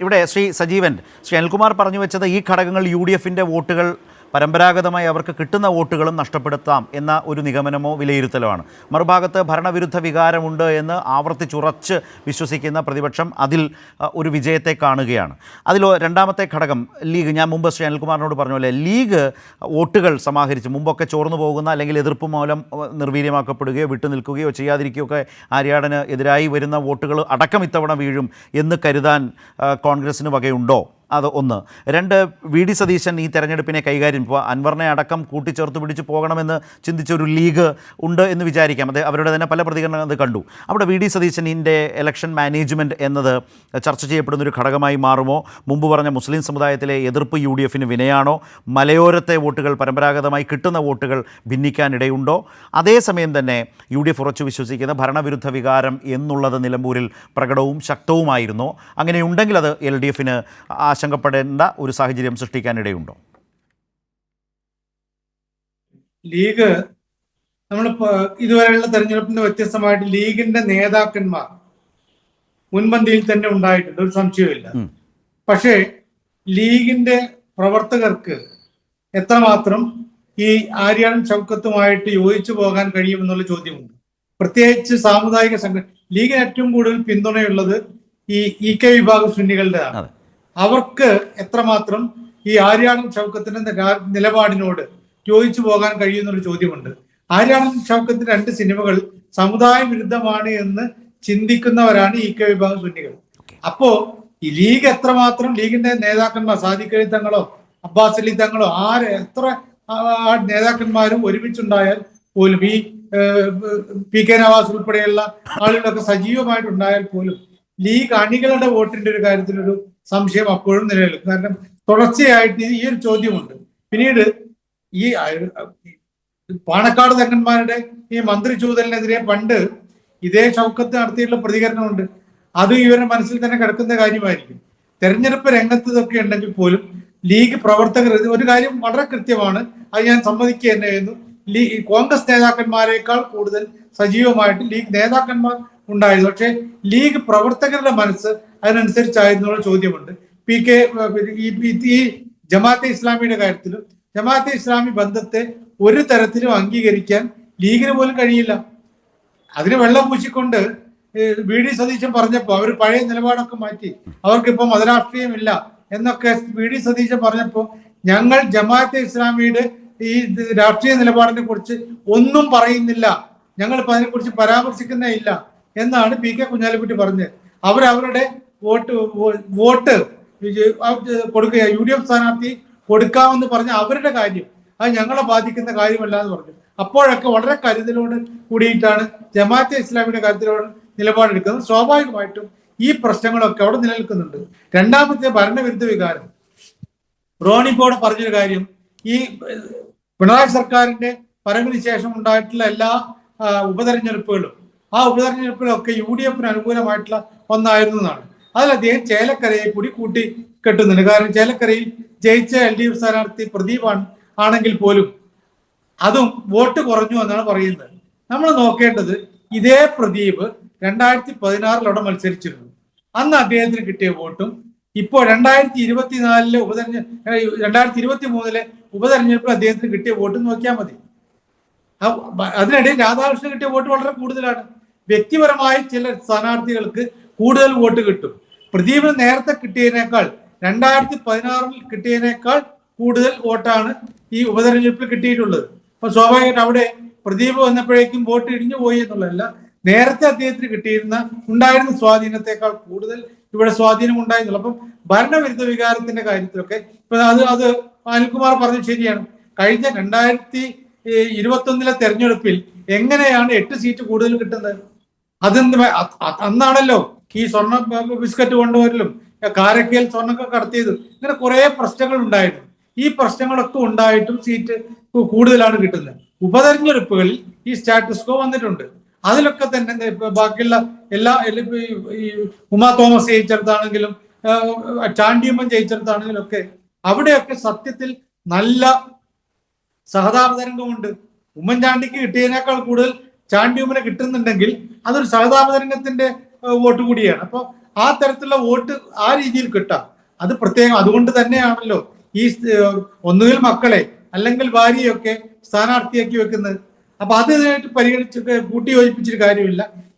ഇവിടെ ശ്രീ സജീവൻ ശ്രീ അനിൽകുമാർ പറഞ്ഞു വെച്ചത് ഈ ഘടകങ്ങൾ യു ഡി എഫിന്റെ വോട്ടുകൾ പരമ്പരാഗതമായി അവർക്ക് കിട്ടുന്ന വോട്ടുകളും നഷ്ടപ്പെടുത്താം എന്ന ഒരു നിഗമനമോ വിലയിരുത്തലോ ആണ് മറുഭാഗത്ത് ഭരണവിരുദ്ധ വികാരമുണ്ട് എന്ന് ആവർത്തിച്ചുറച്ച് വിശ്വസിക്കുന്ന പ്രതിപക്ഷം അതിൽ ഒരു വിജയത്തെ കാണുകയാണ്. അതിൽ രണ്ടാമത്തെ ഘടകം ലീഗ്. ഞാൻ മുമ്പ് ശ്രീ അനിൽകുമാറിനോട് പറഞ്ഞ പോലെ ലീഗ് വോട്ടുകൾ സമാഹരിച്ച്. മുമ്പൊക്കെ ചോർന്നു പോകുന്ന അല്ലെങ്കിൽ എതിർപ്പ് മൂലം നിർവീര്യമാക്കപ്പെടുകയോ വിട്ടുനിൽക്കുകയോ ചെയ്യാതിരിക്കുകയോ ഒക്കെ ആര്യാടന് എതിരായി വരുന്ന വോട്ടുകൾ അടക്കം ഇത്തവണ വീഴും എന്ന് കരുതാൻ കോൺഗ്രസിന് വകയുണ്ടോ? അത് ഒന്ന്. രണ്ട് വി ഡി സതീശൻ ഈ തെരഞ്ഞെടുപ്പിനെ കൈകാര്യം ഇപ്പോൾ അൻവറിനെ അടക്കം കൂട്ടിച്ചേർത്ത് പിടിച്ച് പോകണമെന്ന് ചിന്തിച്ചൊരു ലീഗ് ഉണ്ട് എന്ന് വിചാരിക്കാം. അത് അവരുടെ തന്നെ പല പ്രതികരണങ്ങൾ അത് കണ്ടു. അവിടെ വി ഡി സതീശനിന്റെ ഇലക്ഷൻ മാനേജ്മെന്റ് എന്നത് ചർച്ച ചെയ്യപ്പെടുന്ന ഒരു ഘടകമായി മാറുമോ? മുമ്പ് പറഞ്ഞ മുസ്ലിം സമുദായത്തിലെ എതിർപ്പ് യു ഡി എഫിന് വിനയാണോ? മലയോരത്തെ വോട്ടുകൾ പരമ്പരാഗതമായി കിട്ടുന്ന വോട്ടുകൾ ഭിന്നിക്കാനിടയുണ്ടോ? അതേസമയം തന്നെ യു ഡി എഫ് ഉറച്ചു വിശ്വസിക്കുന്ന ഭരണവിരുദ്ധ വികാരം എന്നുള്ളത് നിലമ്പൂരിൽ പ്രകടവും ശക്തവുമായിരുന്നോ. അങ്ങനെയുണ്ടെങ്കിൽ അത് എൽ ഡി എഫിന് ആശങ്കപ്പെടേണ്ട ഒരു സാഹചര്യം സൃഷ്ടിക്കാനിടയുണ്ടോ? ലീഗ് നമ്മൾ ഇതുവരെയുള്ള തെരഞ്ഞെടുപ്പിന് വ്യത്യസ്തമായിട്ട് ലീഗിന്റെ നേതാക്കന്മാർ മുൻപന്തിയിൽ തന്നെ ഉണ്ടായിട്ടുണ്ട് ഒരു സംശയവുമില്ല. പക്ഷേ ലീഗിന്റെ പ്രവർത്തകർക്ക് എത്രമാത്രം ഈ ആര്യാടൻ ചൗക്കത്തുമായിട്ട് യോജിച്ചു പോകാൻ കഴിയുമെന്നുള്ള ചോദ്യമുണ്ട്. പ്രത്യേകിച്ച് സാമുദായിക സംഘ ലീഗിന് ഏറ്റവും കൂടുതൽ പിന്തുണയുള്ളത് ഈ ഇ കെ വിഭാഗം സുന്നികളുടെതാണ്. അതെ. അവർക്ക് എത്രമാത്രം ഈ ആര്യാടൻ ചൗക്കത്തിന്റെ നിലപാടിനോട് യോജിച്ചു പോകാൻ കഴിയുന്നൊരു ചോദ്യമുണ്ട്. ആര്യാടൻ ചൗക്കത്തിന്റെ രണ്ട് സിനിമകൾ സമുദായ വിരുദ്ധമാണ് എന്ന് ചിന്തിക്കുന്നവരാണ് ഈ കെ വിഭാഗം സുന്നികൾ. അപ്പോ ഈ ലീഗ് എത്രമാത്രം ലീഗിന്റെ നേതാക്കന്മാർ സാദിഖ് അലി തങ്ങളോ അബ്ബാസ് അലി തങ്ങളോ ആര് എത്ര നേതാക്കന്മാരും ഒരുമിച്ചുണ്ടായാൽ പോലും ഈ പി കെ നവാസ് ഉൾപ്പെടെയുള്ള ആളുകളൊക്കെ സജീവമായിട്ടുണ്ടായാൽ പോലും ലീഗ് അണികളുടെ വോട്ടിന്റെ ഒരു കാര്യത്തിൽ ഒരു സംശയം അപ്പോഴും നിലനിൽക്കും. കാരണം തുടർച്ചയായിട്ട് ഈ ഒരു ചോദ്യമുണ്ട്. പിന്നീട് ഈ പാണക്കാട് തങ്ങന്മാരുടെ ഈ മന്ത്രി ചൂതലിനെതിരെ പണ്ട് ഇതേ ചൗക്കത്ത് നടത്തിയിട്ടുള്ള പ്രതികരണമുണ്ട്. അത് ഇവരുടെ മനസ്സിൽ തന്നെ കിടക്കുന്ന കാര്യമായിരിക്കും. തെരഞ്ഞെടുപ്പ് രംഗത്ത് ഇതൊക്കെ ഉണ്ടെങ്കിൽ പോലും ലീഗ് പ്രവർത്തകർ ഒരു കാര്യം വളരെ കൃത്യമാണ്. അത് ഞാൻ സമ്മതിക്കുക തന്നെ ചെയ്യുന്നു ലീ കോൺഗ്രസ് നേതാക്കന്മാരെക്കാൾ കൂടുതൽ സജീവമായിട്ട് ലീഗ് നേതാക്കന്മാർ ഉണ്ടായിരുന്നു. പക്ഷേ ലീഗ് പ്രവർത്തകരുടെ മനസ്സ് അതിനനുസരിച്ചായിരുന്നു ചോദ്യമുണ്ട്. പി കെ ഈ ജമാഅത്തെ ഇസ്ലാമിയുടെ കാര്യത്തിലും ജമാഅത്തെ ഇസ്ലാമി ബന്ധത്തെ ഒരു തരത്തിലും അംഗീകരിക്കാൻ ലീഗിന് പോലും കഴിയില്ല. അതിന് വെള്ളം പൂശിക്കൊണ്ട് വി ഡി സതീശൻ പറഞ്ഞപ്പോൾ അവർ പഴയ നിലപാടൊക്കെ മാറ്റി അവർക്കിപ്പോൾ മതരാഷ്ട്രീയമില്ല എന്നൊക്കെ വി ഡി സതീശൻ പറഞ്ഞപ്പോൾ ഞങ്ങൾ ജമാഅത്തെ ഇസ്ലാമിയുടെ ഈ രാഷ്ട്രീയ നിലപാടിനെ കുറിച്ച് ഒന്നും പറയുന്നില്ല. ഞങ്ങൾ ഇപ്പൊ അതിനെക്കുറിച്ച് പരാമർശിക്കുന്നേ ഇല്ല എന്നാണ് പി കെ കുഞ്ഞാലിക്കുട്ടി പറഞ്ഞത്. അവരവരുടെ വോട്ട് വോട്ട് കൊടുക്കുക യു ഡി എഫ് സ്ഥാനാർത്ഥി കൊടുക്കാമെന്ന് പറഞ്ഞ അവരുടെ കാര്യം അത് ഞങ്ങളെ ബാധിക്കുന്ന കാര്യമല്ല എന്ന് പറഞ്ഞു. അപ്പോഴൊക്കെ വളരെ കരുതലോട് കൂടിയിട്ടാണ് ജമാഅത്തെ ഇസ്ലാമിയുടെ കാര്യത്തിലോട് നിലപാടെടുക്കുന്നത്. സ്വാഭാവികമായിട്ടും ഈ പ്രശ്നങ്ങളൊക്കെ അവിടെ നിലനിൽക്കുന്നുണ്ട്. രണ്ടാമത്തെ ഭരണവിരുദ്ധ വികാരം. റോണിപ്പോടെ പറഞ്ഞൊരു കാര്യം ഈ പിണറായി സർക്കാരിന്റെ വരവിന് ശേഷം ഉണ്ടായിട്ടുള്ള എല്ലാ ഉപതെരഞ്ഞെടുപ്പുകളും ആ ഉപതെരഞ്ഞെടുപ്പിലൊക്കെ യു ഡി എഫിന് അനുകൂലമായിട്ടുള്ള ഒന്നായിരുന്നു എന്നാണ്. അതിൽ അദ്ദേഹം ചേലക്കരയെ കൂടി കൂട്ടി കെട്ടുന്നുണ്ട്. കാരണം ചേലക്കരയിൽ ജയിച്ച എൽ ഡി എഫ് സ്ഥാനാർത്ഥി പ്രദീപാണ് ആണെങ്കിൽ പോലും അതും വോട്ട് കുറഞ്ഞു എന്നാണ് പറയുന്നത്. നമ്മൾ നോക്കേണ്ടത് ഇതേ പ്രദീപ് രണ്ടായിരത്തി പതിനാറിൽ അവിടെ മത്സരിച്ചിരുന്നു. അന്ന് അദ്ദേഹത്തിന് കിട്ടിയ വോട്ടും ഇപ്പോൾ രണ്ടായിരത്തി ഇരുപത്തിനാലിലെ ഉപതെരഞ്ഞ രണ്ടായിരത്തി ഇരുപത്തി മൂന്നിലെ ഉപതെരഞ്ഞെടുപ്പിൽ അദ്ദേഹത്തിന് കിട്ടിയ വോട്ട് നോക്കിയാൽ മതി. അതിനിടയിൽ രാധാകൃഷ്ണൻ കിട്ടിയ വോട്ട് വളരെ കൂടുതലാണ്. വ്യക്തിപരമായി ചില സ്ഥാനാർത്ഥികൾക്ക് കൂടുതൽ വോട്ട് കിട്ടും. പ്രദീപിന് നേരത്തെ കിട്ടിയതിനേക്കാൾ രണ്ടായിരത്തി പതിനാറിൽ കിട്ടിയതിനേക്കാൾ കൂടുതൽ വോട്ടാണ് ഈ ഉപതെരഞ്ഞെടുപ്പിൽ കിട്ടിയിട്ടുള്ളത്. അപ്പൊ സ്വാഭാവികമായിട്ട് അവിടെ പ്രദീപ് വന്നപ്പോഴേക്കും വോട്ട് ഇടിഞ്ഞു പോയി എന്നുള്ളതല്ല നേരത്തെ അദ്ദേഹത്തിന് കിട്ടിയിരുന്ന ഉണ്ടായിരുന്ന സ്വാധീനത്തെക്കാൾ കൂടുതൽ ഇവിടെ സ്വാധീനം ഉണ്ടായിരുന്നുള്ളൂ അപ്പം ഭരണവിരുദ്ധ വികാരത്തിന്റെ കാര്യത്തിലൊക്കെ ഇപ്പൊ അത് അത് അനിൽകുമാർ പറഞ്ഞു ശരിയാണ്. കഴിഞ്ഞ രണ്ടായിരത്തി ഇരുപത്തി ഒന്നിലെ തെരഞ്ഞെടുപ്പിൽ എങ്ങനെയാണ് എട്ട് സീറ്റ് കൂടുതൽ കിട്ടുന്നത്? അതെന്ത് വേ- അ- അ- അന്നാണല്ലോ ഈ സ്വർണ ബിസ്ക്കറ്റ് കൊണ്ടുവരലും കാരക്കയിൽ സ്വർണമൊക്കെ കടത്തിയത് ഇങ്ങനെ കുറെ പ്രശ്നങ്ങൾ ഉണ്ടായിരുന്നു. ഈ പ്രശ്നങ്ങളൊക്കെ ഉണ്ടായിട്ടും സീറ്റ് കൂടുതലാണ് കിട്ടുന്നത്. ഉപതെരഞ്ഞെടുപ്പുകളിൽ ഈ സ്റ്റാറ്റസ്കോ വന്നിട്ടുണ്ട്. അതിലൊക്കെ തന്നെ ബാക്കിയുള്ള എല്ലാ ഈ- ഉമാ തോമസ് ജയിച്ചെടുത്താണെങ്കിലും ചാണ്ടിയമ്മൻ ജയിച്ചെടുത്താണെങ്കിലും ഒക്കെ അവിടെയൊക്കെ സത്യത്തിൽ നല്ല സഹതാപതരംഗമുണ്ട് ഉമ്മൻചാണ്ടിക്ക് കിട്ടിയതിനേക്കാൾ കൂടുതൽ ചാണ്ടി ഉമ്മനെ കിട്ടുന്നുണ്ടെങ്കിൽ അതൊരു സഹതാപതരംഗത്തിന്റെ വോട്ട് കൂടിയാണ്. അപ്പോൾ ആ തരത്തിലുള്ള വോട്ട് ആ രീതിയിൽ കിട്ടാം. അത് പ്രത്യേകം അതുകൊണ്ട് തന്നെയാണല്ലോ ഈ ഒന്നുകിൽ മക്കളെ അല്ലെങ്കിൽ ഭാര്യയൊക്കെ സ്ഥാനാർത്ഥിയാക്കി വെക്കുന്നത്. അപ്പൊ അത് പരിഗണിച്ച് കൂട്ടി യോജിപ്പിച്ചൊരു കാര്യമില്ല.